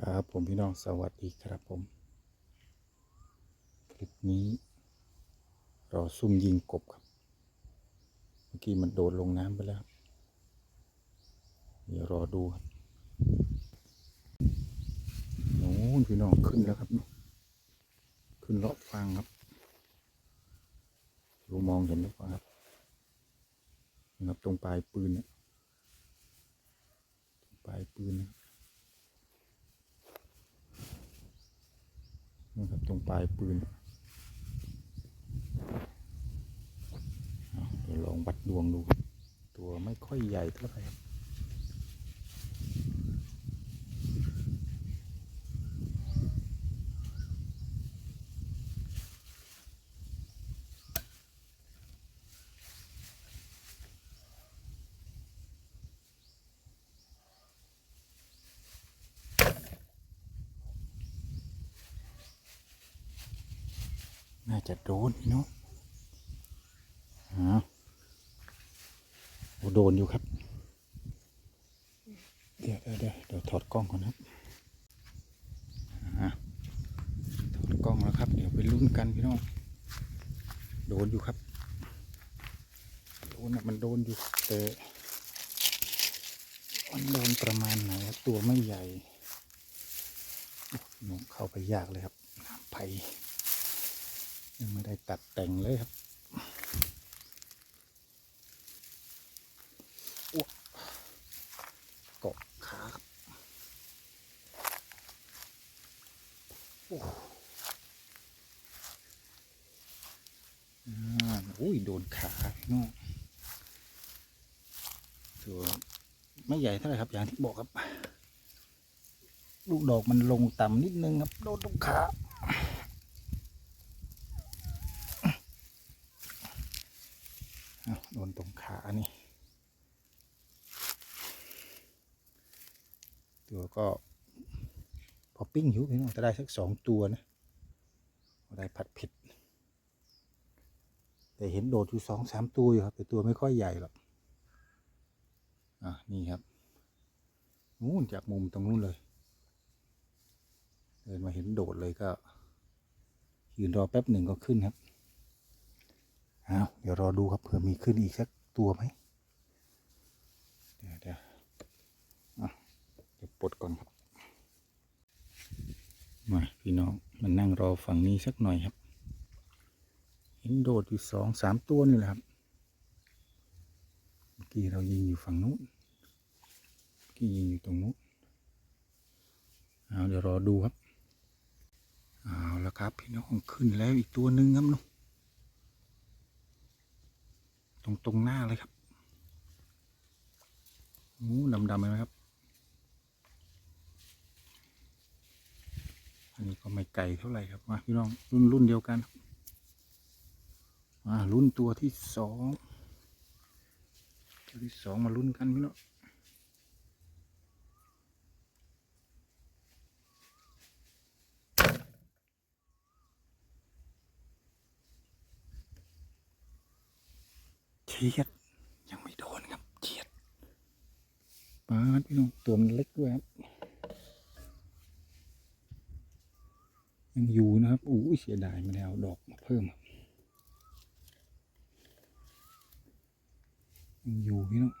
ครับผมพี่น้องสวัสดีครับผมคลิปนี้รอซุ่มยิงกบครับ เมื่อกี้มันโดดลงน้ำไปแล้วเดี๋ยวรอดูครับโน้นพี่น้องขึ้นแล้วครับ ขึ้นเลาะฟางครับดูมองเห็นหรือเปล่าครับนะครับตรงปลายปืนนี่ยตรงปลายปืนนะครับ นะครับ ตรงปลายปืนเดี๋ยวลองวัดดวงดู ตัวไม่ค่อยใหญ่เท่าไหร่ น่าจะโดนพี่น้องอ้าวโอ้โดนอยู่ครับ เดี๋ยวเดี๋ยวเดี๋ยวถอดกล้องก่อนนะครับถอดกล้องแล้วครับ เดี๋ยวไปลุ้นกันพี่น้อง โดนอยู่ครับ โดนนะมันโดนอยู่แต่มันโดนประมาณไหนครับตัวไม่ใหญ่น้องเข้าไปยากเลยครับน้ำไผ่ ยังไม่ได้ตัดแต่งเลยครับอ้วกเกาะขาครับโอ้อ่าอุ้ยโดนขาพี่น้องตัวไม่ใหญ่เท่าไหร่ครับ อย่างที่บอกครับ ลูกดอกมันลงต่ำนิดนึงครับ โดนตรงขา อ้าวโดน ตรงขานี่ ตัวก็ พอปิ้งอยู่พี่น้องจะได้สักสองตัวนะได้ผัดเผ็ดแต่เห็นโดดอยู่สองสามตัวอยู่ครับแต่ตัวไม่ค่อยใหญ่หรอกอะนี่ครับนู่นจากมุมตรงนู้นเลยเดินมาเห็นโดดเลยก็ยืนรอแป๊บหนึ่งก็ขึ้นครับ เอาเดี๋ยวรอดูครับเผื่อมีขึ้นอีกสักตัวไหมเดี๋ยวเดี๋ยวเดี๋ยวปลดก่อนครับ มาพี่น้องมันนั่งรอฝั่งนี้สักหน่อยครับ เห็นโดดอยู่สองสามตัวนี่แหละครับ เมื่อกี้เรายิงอยู่ฝั่งนู้นเมื่อกี้ยิงอยู่ตรงนู้นเอาเดี๋ยวรอดูครับ เอาและครับพี่น้องขึ้นแล้วอีกตัวหนึ่งครับนุ๊ ตรงตรงหน้าเลยครับโอ้ดำดำเลยไหมครับ อันนี้ก็ไม่ไก่เท่าไหร่ครับมาพี่น้องรุ่นรุ่นเดียวกันมารุ่นตัวที่สองตัวที่สองมารุ่นกันพี่น้อง ฉียด ยังไม่โดนครับเฉียดปาดพี่น้องตัวมันเล็กด้วยครับยังอยู่นะครับอู้ยเสียดายไม่ได้เอาดอกมาเพิ่มครับยังอยู่พี่น้อง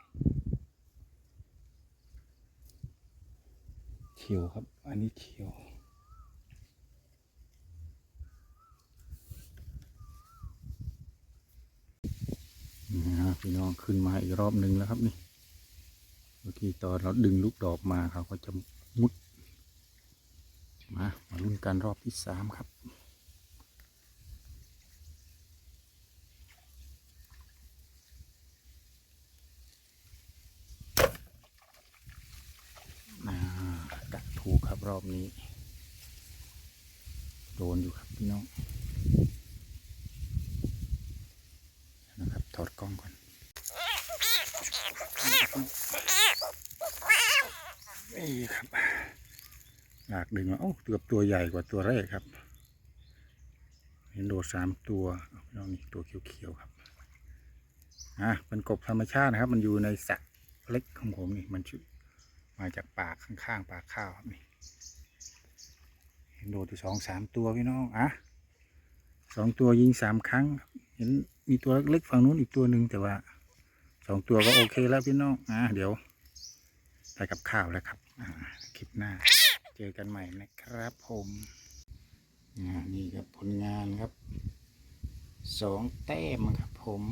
เฉียวครับ อันนี้เฉียว นี่ฮะ พี่น้องขึ้นมาอีกรอบหนึ่งแล้วครับนี่เมื่อกี้ตอนเราดึงลูกดอกมาเขาก็จะมุด มามาลุ้นกันรอบที่สามครับอ่ากัดถูกครับรอบนี้ โดนอยู่ครับพี่น้องนะครับถอดกล้องก่อน นี่ครับหลากดึงมาโอ้เกือบตัวใหญ่กว่าตัวแรกครับ เห็นโดดสามตัวพี่น้องนี่ตัวเขียวๆครับอะเป็นกบธรรมชาตินะครับ มันอยู่ในสระเล็กของผมนี่มันชื่อมาจากปากข้างๆปากข้าวครับนี่เห็นโดดที่สองสามตัวพี่น้องอะสองตัวยิงสามครั้ง เห็นมีตัวเล็กฝั่งนู้นอีกตัวหนึ่งแต่ว่า สองตัวก็โอเคแล้วพี่น้องอะเดี๋ยวไปกับข้าวแล้วครับอ่าคลิปหน้า เจอกันใหม่นะครับผมนี่ครับผลงานครับสองแต้มครับผม